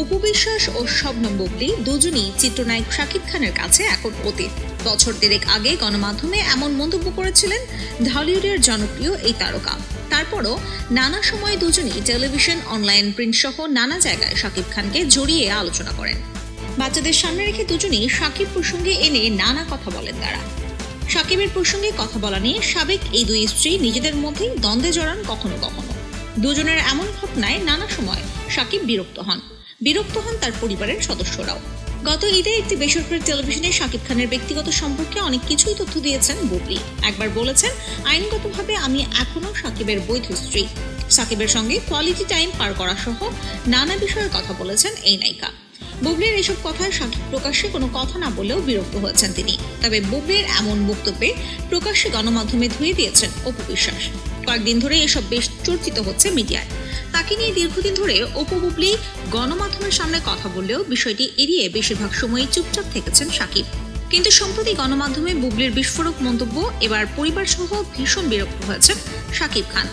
অপু বিশ্বাস ও শবনম বুবলি দুজনই চিত্রনায়ক শাকিব খানের কাছে এখন অতীত বছর দেড়েক আগে গণমাধ্যমে এমন মন্তব্য করেছিলেন ঢালিউডের জনপ্রিয় এই তারকা। তারপরও নানা সময় দুজনই টেলিভিশন, অনলাইন প্রিন্ট সহ নানা জায়গায় শাকিব খানকে জড়িয়ে আলোচনা করেন। বাচ্চাদের সামনে রেখে দুজনই শাকিব প্রসঙ্গে এনে নানা কথা বলেন তারা। সাকিবের প্রসঙ্গে কথা বলা নিয়ে সাবেক এই দুই স্ত্রী নিজেদের মধ্যেই দ্বন্দ্বে জড়ান কখনো কখনো। দুজনের এমন ঘটনায় নানা সময় সাকিব বিরক্ত হন। বিরক্ত হন তার পরিবারের সদস্যরাও। গত ঈদে একটি বেসরকারি টেলিভিশনে শাকিব খানের ব্যক্তিগত সম্পর্কে অনেক কিছুই তথ্য দিয়েছেন বুবলি। একবার বলেছেন, আইনগতভাবে আমি এখনও সাকিবের বৈধ স্ত্রী। সাকিবের সঙ্গে কোয়ালিটি টাইম পার করা সহ নানা বিষয়ে কথা বলেছেন এই নায়িকা। বুবলির এসব কথায় সাকিব প্রকাশ্যে কোনো কথা না বলেও বিরক্ত হয়েছেন তিনি। তবে বুবলির এমন বক্তব্যে প্রকাশ্যে গণমাধ্যমে ধুয়ে দিয়েছেন অপু বিশ্বাস। কয়েকদিন ধরে এসব বেশ চর্চিত হচ্ছে মিডিয়ায়। তাকে নিয়ে দীর্ঘদিন ধরে অপু গণমাধ্যমের সামনে কথা বললেও বিষয়টি এড়িয়ে বেশিরভাগ সময়ই চুপচাপ থেকেছেন সাকিব। কিন্তু সম্প্রতি গণমাধ্যমে বুবলির বিস্ফোরক মন্তব্য, এবার পরিবার সহ ভীষণ বিরক্ত হয়েছেন সাকিব খান।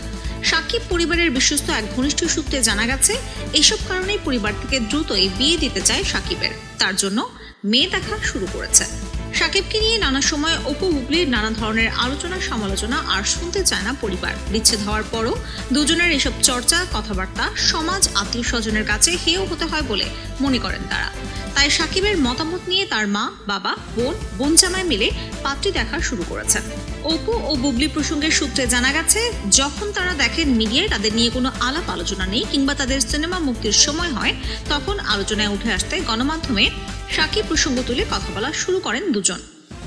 সাকিব পরিবারের বিশ্বস্ত এক ঘনিষ্ঠ সূত্রে জানা গেছে, এসব কারণেই পরিবার থেকে দ্রুতই বিয়ে দিতে চায় সাকিবের। তার জন্য মেয়ে দেখা শুরু করেছে। সাকিবকে নিয়ে নানা সময় অপু হুগলির নানা ধরনের আলোচনা, সমালোচনা আর শুনতে চায় না পরিবার। বিচ্ছেদ হওয়ার পরও দুজনের এসব চর্চা, কথাবার্তা সমাজ আত্মীয় স্বজনের কাছে হেয় হতে হয় বলে মনে করেন তারা। তাই সাকিবের মতামত নিয়ে তার মা, বাবা, বোন বোন জামাই মিলে পাত্রী দেখা শুরু করেছেন। অপু ও বুবলি প্রসঙ্গের সূত্রে জানা গেছে, যখন তারা দেখেন মিডিয়ায় তাদের নিয়ে কোনো আলাপ আলোচনা নেই কিংবা তাদের সিনেমা মুক্তির সময় হয়, তখন আলোচনায় উঠে আসতে গণমাধ্যমে সাকিব প্রসঙ্গ তুলে কথা বলা শুরু করেন দুজন।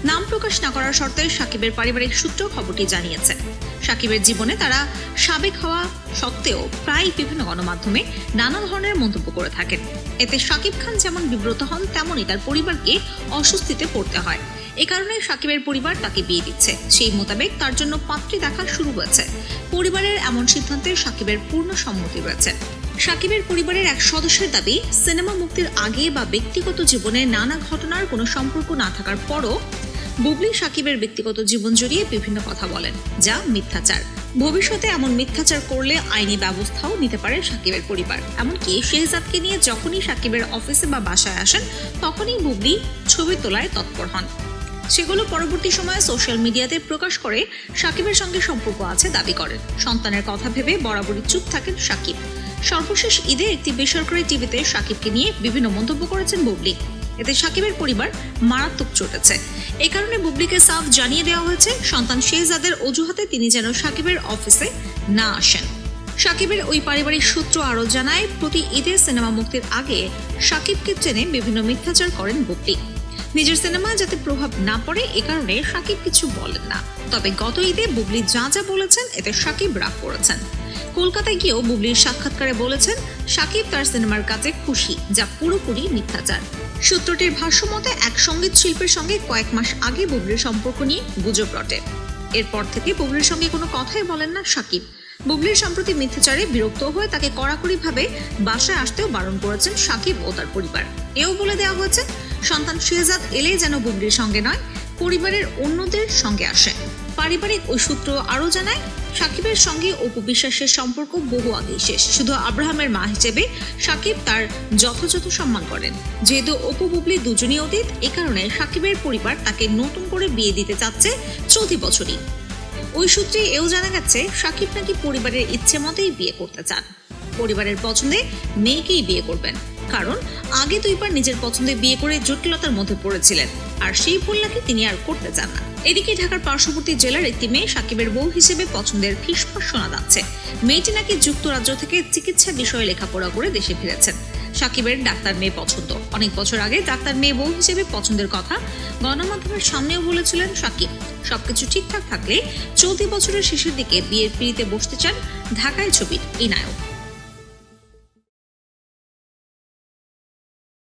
নাম প্রকাশ না করার শর্তে সাকিবের পারিবারিক সূত্র খবরটি জানিয়েছে। সাকিবের জীবনে তারা সাবেক হওয়া সত্ত্বেও প্রায় বিভিন্ন গণমাধ্যমে নানা ধরনের মন্তব্য করে থাকেন। এতে সাকিব খান যেমন বিব্রত হন, তেমনই তার পরিবারকে অস্বস্তিতে পড়তে হয়। এ কারণে সাকিবের পরিবার তাকে বিয়ে দিচ্ছে। সেই মোতাবেক তার জন্য পাত্রী দেখা শুরু হয়েছে। পরিবারের এমন সিদ্ধান্তে সাকিবের পূর্ণ সম্মতি রয়েছে। সাকিবের পরিবারের এক সদস্যের দাবি, সিনেমা মুক্তির আগে বা ব্যক্তিগত জীবনে নানা ঘটনার কোনো সম্পর্ক না থাকার পরও বুবলি সাকিবের ব্যক্তিগত জীবন জড়িয়ে বিভিন্ন কথা বলেন, যা মিথ্যাচার। ভবিষ্যতে এমন মিথ্যাচার করলে আইনি ব্যবস্থাও নিতে পারে সাকিবের পরিবার। এমনকি শেহজাদকে নিয়ে যখনই সাকিবের অফিসে বা বাসায় আসেন, তখনই বুবলি ছবি তোলায় তৎপর হন। সেগুলো পরবর্তী সময়ে সোশ্যাল মিডিয়াতে প্রকাশ করে সাকিবের সঙ্গে সম্পর্ক আছে দাবি করেন। সন্তানের কথা ভেবে বরাবরই চুপ থাকেন সাকিব। সর্বশেষ ঈদে একটি বেসরকারি টিভিতে সাকিবকে নিয়ে বিভিন্ন মন্তব্য করেছেন বুবলি। এতে সাকিবের পরিবার মারাত্মক চটেছে। এই কারণে বুবলিকে সাফ জানিয়ে দেওয়া হয়েছে, সন্তান শেহজাদের অজুহাতে তিনি যেন সাকিবের অফিসে না আসেন। সাকিবের ওই পারিবারিক সূত্র আরও জানায়, প্রতি ঈদের সিনেমা মুক্তির আগে সাকিবকে চেনে বিভিন্ন মিথ্যাচার করেন বুবলি। নিজের সিনেমা যাতে প্রভাব না পড়ে, এ কারণে সাকিব কিছু বলেন না। তবে গত ঈদে বুবলি যা যা বলেছেন, এতে সাকিব রাগ করেছেন। কলকাতায় গিয়েও বুবলির সাক্ষাৎকারে বলেছেন, সাকিব তার সিনেমার কাজে খুশি, যা পুরোপুরি মিথ্যাচার। সূত্রটির ভাষ্যমতে, এক সংগীত শিল্পীর সঙ্গে কয়েক মাস আগে বুবলির সম্পর্ক নিয়ে গুজব রটে। এরপর থেকে বুবলির সঙ্গে কোনো কথাই বলেন না সাকিব। বুবলির সম্প্রতি মিথ্যাচারে বিরক্ত হয়ে তাকে কড়াকড়িভাবে বাসায় আসতেও বারণ করেছেন সাকিব ও তার পরিবার। এও বলে দেওয়া হয়েছে, সন্তান শেহজাদ এলে যেন বুবলির সঙ্গে নয়, পরিবারের অন্যদের সঙ্গে আসে। পারিবারিক ওই সূত্র আরও জানায় সাকিবের সঙ্গে অপু বিশ্বাসের সম্পর্ক বহু আগেই শেষ। শুধু আব্রাহামের মা হিসেবে সাকিব তার যথাযথ সম্মান করেন। যেহেতু অপু, বুবলি দুজনই অতীত, এ কারণে সাকিবের পরিবার তাকে নতুন করে বিয়ে দিতে চাচ্ছে চলতি বছরই। ওই সূত্রে এও জানা গেছে, সাকিব নাকি পরিবারের ইচ্ছে মতেই বিয়ে করতে চান। পরিবারের পছন্দে মেয়েকেই বিয়ে করবেন। কারণ আগে দুইবার নিজের পছন্দে বিয়ে করে জটিলতার মধ্যে পড়েছিলেন। আর সেই ভুল নাকি তিনি আর করতে চান না। এদিকে ঢাকার পার্শ্ববর্তী জেলার একটি মেয়ে সাকিবের বউ হিসেবে পছন্দের ফিসফাস শোনা যাচ্ছে। মেয়েটি নাকি যুক্তরাজ্য থেকে চিকিৎসা বিষয়ে লেখাপড়া করে দেশে ফিরেছেন। সাকিবের ডাক্তার মেয়ে পছন্দ। অনেক বছর আগে ডাক্তার মেয়ে বউ হিসেবে পছন্দের কথা গণমাধ্যমের সামনেও বলেছিলেন সাকিব। সবকিছু ঠিকঠাক থাকলে চলতি বছরের শেষের দিকে বিয়ের পিড়িতে বসতে চান ঢাকায় ছবির এই নায়ক।